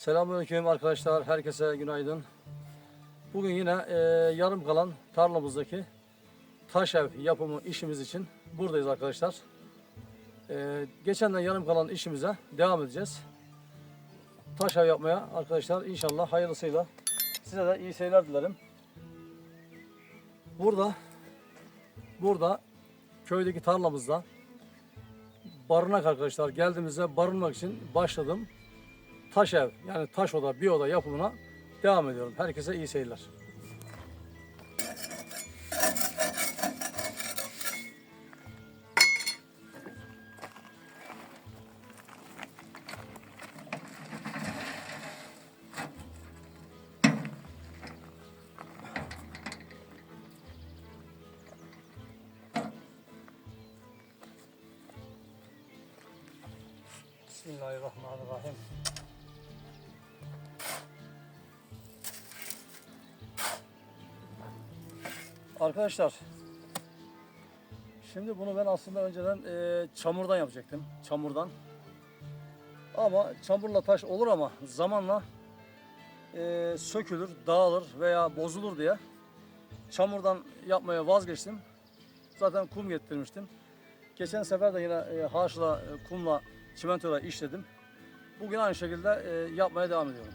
Selamünaleyküm arkadaşlar. Herkese günaydın. Bugün yine e, yarım kalan tarlamızdaki taş ev yapımı işimiz için buradayız arkadaşlar. E, geçenden yarım kalan işimize devam edeceğiz. Taş ev yapmaya arkadaşlar inşallah hayırlısıyla size de iyi seyirler dilerim. Burada burada köydeki tarlamızda barınak arkadaşlar geldiğimizde barınmak için başladım taş ev yani taş oda bir oda yapımına devam ediyorum. Herkese iyi seyirler. Bismillahirrahmanirrahim. Arkadaşlar şimdi bunu ben aslında önceden e, çamurdan yapacaktım. Çamurdan. Ama çamurla taş olur ama zamanla e, sökülür, dağılır veya bozulur diye çamurdan yapmaya vazgeçtim. Zaten kum getirmiştim. Geçen sefer de yine e, haşla, e, kumla, çimentoyla işledim. Bugün aynı şekilde e, yapmaya devam ediyorum.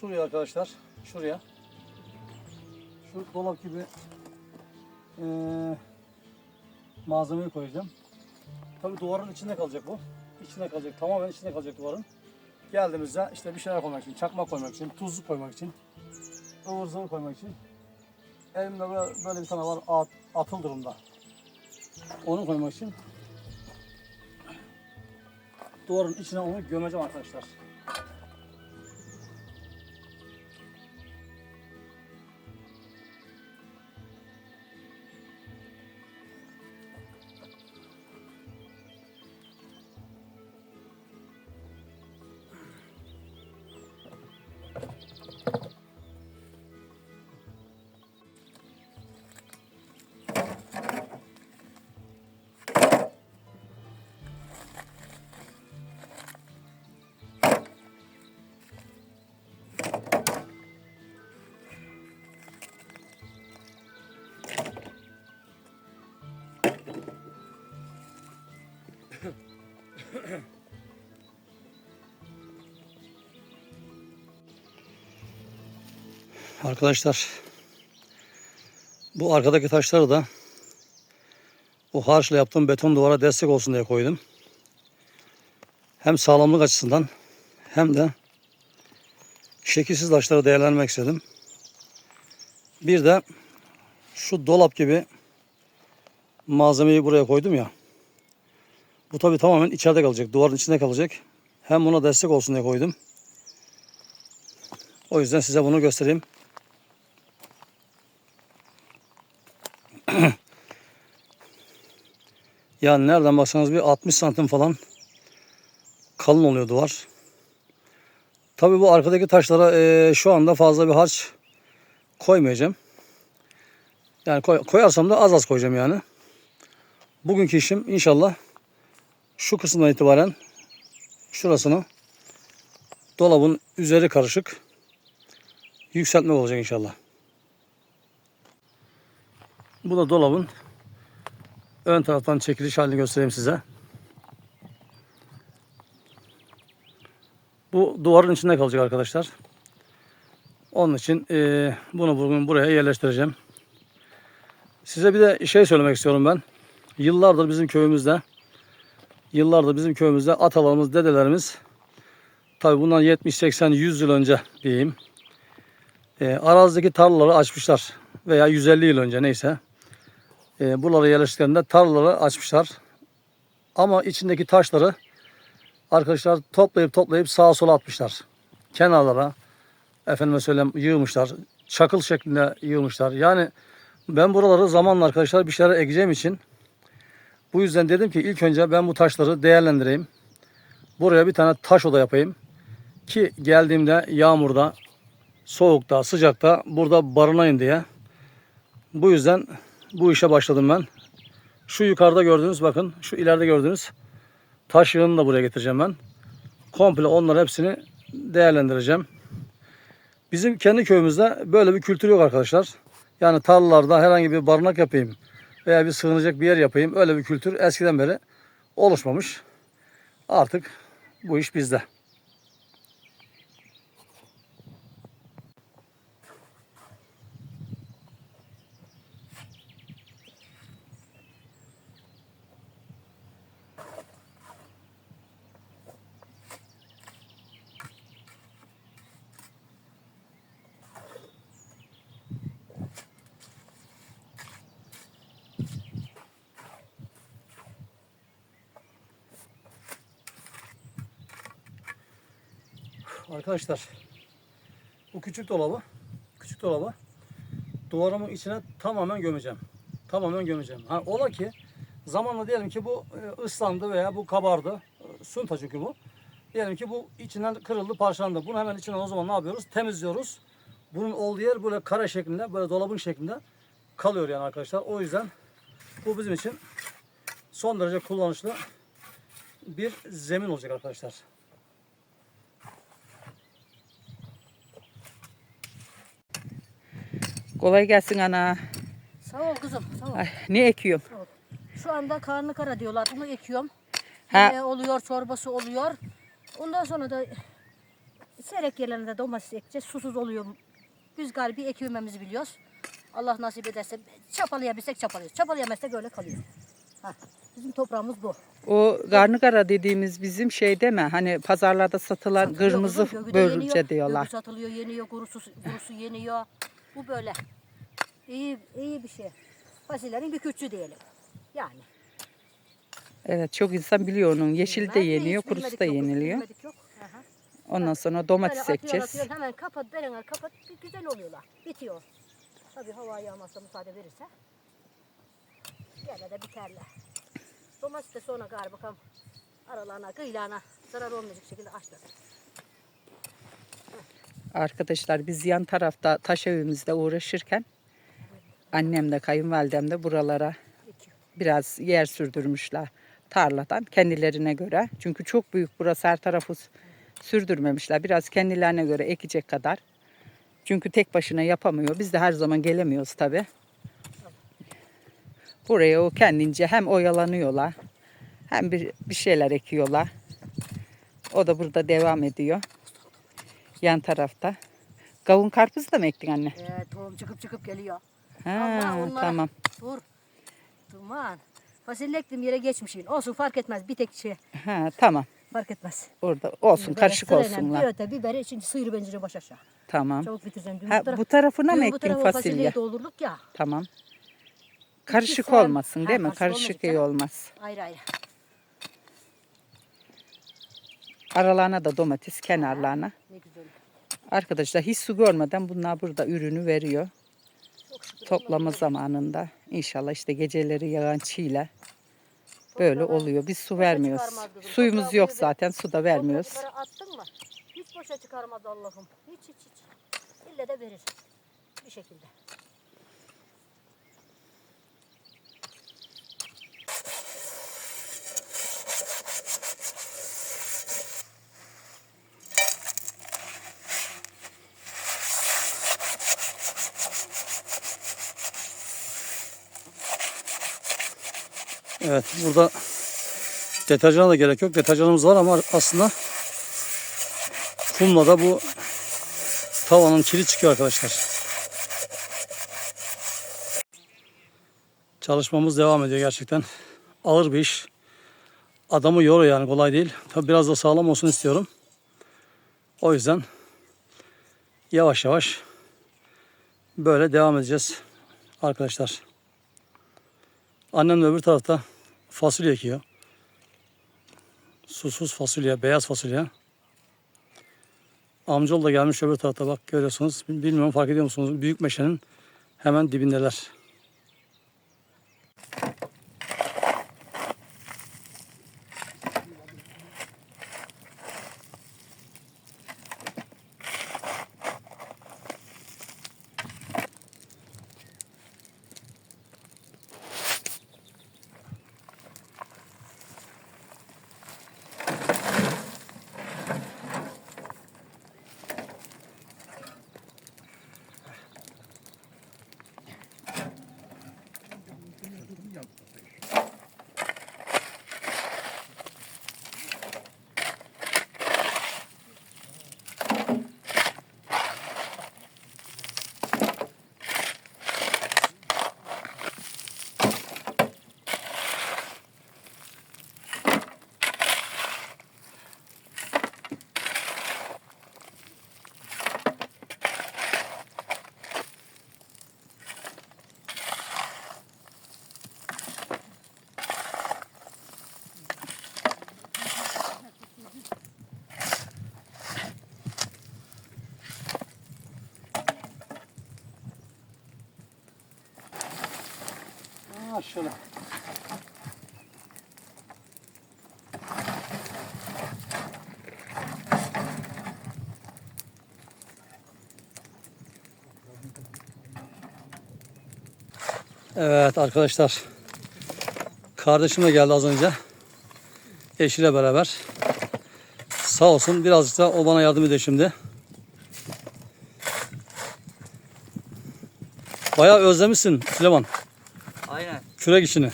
Şuraya arkadaşlar. Şuraya. Şu dolap gibi eee malzemeyi koyacağım. Tabi duvarın içinde kalacak bu. İçinde kalacak. Tamamen içinde kalacak duvarın. Geldiğimizde işte bir şeyler koymak için, çakmak koymak için, tuzlu koymak için, ıvır zıvır koymak için. Elimde böyle, böyle bir tane var at, atıl durumda. Onu koymak için duvarın içine onu gömeceğim arkadaşlar. Arkadaşlar bu arkadaki taşları da bu harçla yaptığım beton duvara destek olsun diye koydum. Hem sağlamlık açısından hem de şekilsiz taşları değerlendirmek istedim. Bir de şu dolap gibi malzemeyi buraya koydum ya. Bu tabi tamamen içeride kalacak. Duvarın içinde kalacak. Hem buna destek olsun diye koydum. O yüzden size bunu göstereyim. Yani nereden baksanız bir 60 santim falan kalın oluyor duvar. Tabi bu arkadaki taşlara eee, şu anda fazla bir harç koymayacağım. Yani koy- koyarsam da az az koyacağım yani. Bugünkü işim inşallah şu kısımdan itibaren şurasını dolabın üzeri karışık yükseltmek olacak inşallah. Bu da dolabın ön taraftan çekiliş halini göstereyim size. Bu duvarın içinde kalacak arkadaşlar. Onun için eee, bunu bugün buraya yerleştireceğim. Size bir de şey söylemek istiyorum ben. Yıllardır bizim köyümüzde yıllardır bizim köyümüzde atalarımız, dedelerimiz tabi bundan 70, 80, 100 yıl önce diyeyim. E, arazideki tarlaları açmışlar veya 150 yıl önce neyse. E, buralara yerleştiklerinde tarlaları açmışlar. Ama içindeki taşları arkadaşlar toplayıp toplayıp sağa sola atmışlar. Kenarlara efendime söyleyeyim yığmışlar. Çakıl şeklinde yığmışlar. Yani ben buraları zamanla arkadaşlar bir şeyler ekeceğim için bu yüzden dedim ki ilk önce ben bu taşları değerlendireyim. Buraya bir tane taş oda yapayım. Ki geldiğimde yağmurda, soğukta, sıcakta burada barınayım diye. Bu yüzden bu işe başladım ben. Şu yukarıda gördüğünüz bakın şu ileride gördüğünüz taş yığını da buraya getireceğim ben. Komple onları hepsini değerlendireceğim. Bizim kendi köyümüzde böyle bir kültür yok arkadaşlar. Yani tarlalarda herhangi bir barınak yapayım veya bir sığınacak bir yer yapayım. Öyle bir kültür eskiden beri oluşmamış. Artık bu iş bizde. Arkadaşlar bu küçük dolabı küçük dolabı duvarımın içine tamamen gömeceğim. Tamamen gömeceğim. Ha, ola ki zamanla diyelim ki bu e, ıslandı veya bu kabardı. E, Sunta çünkü bu. Diyelim ki bu içinden kırıldı, parçalandı. Bunu hemen içine o zaman ne yapıyoruz? Temizliyoruz. Bunun olduğu yer böyle kare şeklinde, böyle dolabın şeklinde kalıyor yani arkadaşlar. O yüzden bu bizim için son derece kullanışlı bir zemin olacak arkadaşlar. Kolay gelsin ana. Sağ ol kızım. Sağ ol. Ay, ne ekiyorum? Şu anda karnı kara diyorlar. Bunu ekiyorum. Ha. Yemeği oluyor, çorbası oluyor. Ondan sonra da Serek yerlerinde domates ekeceğiz. Susuz oluyor. Biz galiba ekilmemizi biliyoruz. Allah nasip ederse çapalayabilsek çapalıyoruz. Çapalayamazsak öyle kalıyor. Ha, bizim toprağımız bu. O garnıgara dediğimiz bizim şey deme hani pazarlarda satılan Satılıyor kırmızı börülce diyorlar. göğü satılıyor, yeniyor, kurusu, kurusu yeniyor. Bu böyle. İyi, iyi bir şey. Fasulyenin bir küçüğü diyelim. Yani. Evet çok insan biliyor onun. Yeşil de yeniyor, kurusu da yeniliyor. yok. Aha. Ondan sonra Böyle domates atıyor, ekeceğiz. atıyor, hemen kapat, derene kapat, bir güzel oluyorlar. Bitiyor. Tabii hava yağmazsa müsaade verirse. Gene de biterler. Domates de sonra galiba bakalım aralarına, kıyılarına zarar olmayacak şekilde açlar. Arkadaşlar biz yan tarafta taş evimizde uğraşırken annem de kayınvalidem de buralara biraz yer sürdürmüşler tarladan kendilerine göre. Çünkü çok büyük burası her tarafı sürdürmemişler. Biraz kendilerine göre ekecek kadar. Çünkü tek başına yapamıyor. Biz de her zaman gelemiyoruz tabi. Buraya o kendince hem oyalanıyorlar hem bir, bir şeyler ekiyorlar. O da burada devam ediyor. Yan tarafta. Kavun karpuz da mı ektin anne? Ee, tohum çıkıp çıkıp geliyor. Ha, Allah onlara- tamam. Dur. Duman. Fasulye ektiğim yere geçmişin. Olsun fark etmez. Bir tek şey Ha, tamam. fark etmez. Orada olsun Böyle karışık sırayla olsunlar. Bir öte biberi şimdi sıyır benciri baş aşağı. Tamam. Çabuk bitirsen. Dün Ha, taraf- bu tarafına mı dün bu ektin tarafa fasulye? doldurduk ya. Tamam. Karışık olmasın Ha, değil mi? karışık Karışık iyi olmaz. Ayrı ayrı. Aralarına da domates, kenarlarına. Ne güzel. Arkadaşlar hiç su görmeden bunlar burada ürünü veriyor. Toplama zamanında. İnşallah işte geceleri yağan çiğle böyle oluyor. Biz su vermiyoruz. Suyumuz yok zaten. Su da vermiyoruz. Attın mı? Hiç boşa çıkarmaz Allah'ım. Hiç hiç hiç. İlle de verir. Bir şekilde. Evet burada deterjana da gerek yok. Deterjanımız var ama aslında kumla da bu tavanın kiri çıkıyor arkadaşlar. Çalışmamız devam ediyor gerçekten. Ağır bir iş. Adamı yoruyor yani kolay değil. Tabi biraz da sağlam olsun istiyorum. O yüzden yavaş yavaş böyle devam edeceğiz arkadaşlar. Annem de öbür tarafta fasulye ekiyor. Susuz fasulye, beyaz fasulye. Amcaoğlu da gelmiş öbür tarafta bak görüyorsunuz. Bilmiyorum fark ediyor musunuz? Büyük meşenin hemen dibindeler. Şöyle. Evet arkadaşlar. Kardeşim de geldi az önce. Eşiyle beraber. Sağ olsun birazcık da o bana yardım ediyor şimdi. Bayağı özlemişsin Süleyman. Kürek işini.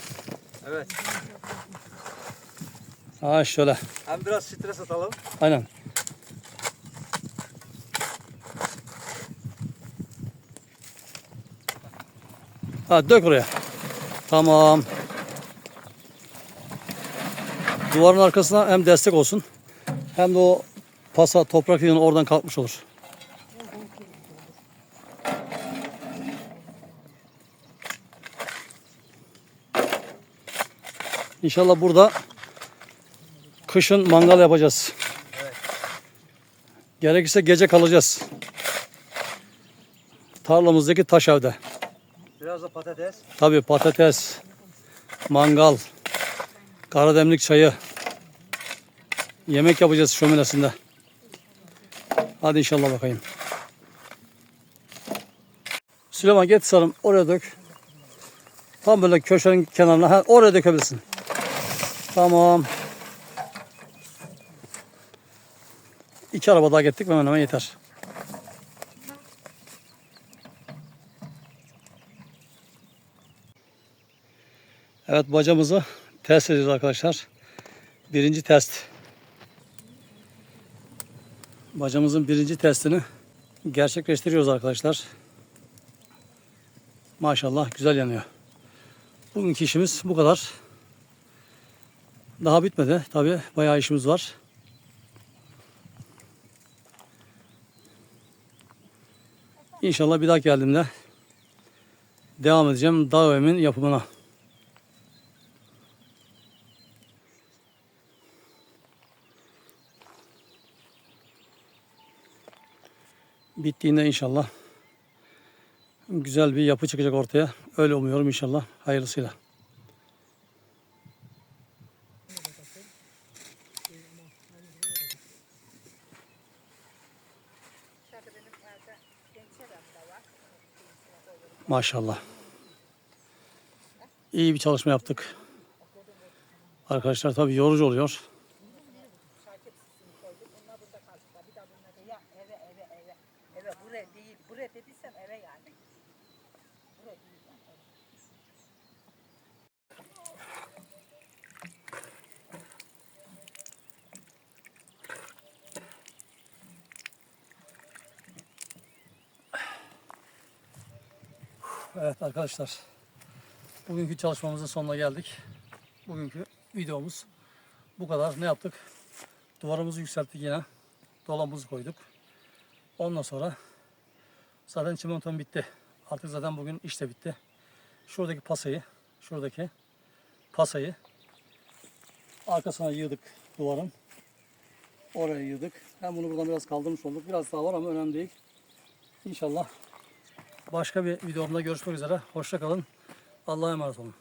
Evet. Ha şöyle. Hem biraz stres atalım. Aynen. Ha dök oraya. Tamam. Duvarın arkasına hem destek olsun hem de o pasa toprak yığını oradan kalkmış olur. İnşallah burada kışın mangal yapacağız. Gerekirse gece kalacağız. Tarlamızdaki taş evde. Biraz da patates. Tabii patates, mangal, karademlik çayı. Yemek yapacağız şöminesinde. Hadi inşallah bakayım. Süleyman get sarım oraya dök. Tam böyle köşenin kenarına ha, oraya dökebilirsin. Tamam. İki araba daha gittik hemen hemen yeter. Evet bacamızı test ediyoruz arkadaşlar. Birinci test. Bacamızın birinci testini gerçekleştiriyoruz arkadaşlar. Maşallah güzel yanıyor. Bugünkü işimiz bu kadar. Daha bitmedi. Tabi bayağı işimiz var. İnşallah bir daha geldiğimde devam edeceğim dağ evimin yapımına. Bittiğinde inşallah güzel bir yapı çıkacak ortaya. Öyle umuyorum inşallah. Hayırlısıyla. Maşallah. İyi bir çalışma yaptık. Arkadaşlar tabii yorucu oluyor. Eve buraya değil. Buraya dediysem eve yani. Buraya değil. Evet arkadaşlar. Bugünkü çalışmamızın sonuna geldik. Bugünkü videomuz bu kadar. Ne yaptık? Duvarımızı yükselttik yine. Dolabımızı koyduk. Ondan sonra zaten çimentom bitti. Artık zaten bugün iş de bitti. Şuradaki pasayı, şuradaki pasayı arkasına yığdık duvarın. Oraya yığdık. Hem bunu buradan biraz kaldırmış olduk. Biraz daha var ama önemli değil. İnşallah Başka bir videomda görüşmek üzere. Hoşça kalın. Allah'a emanet olun.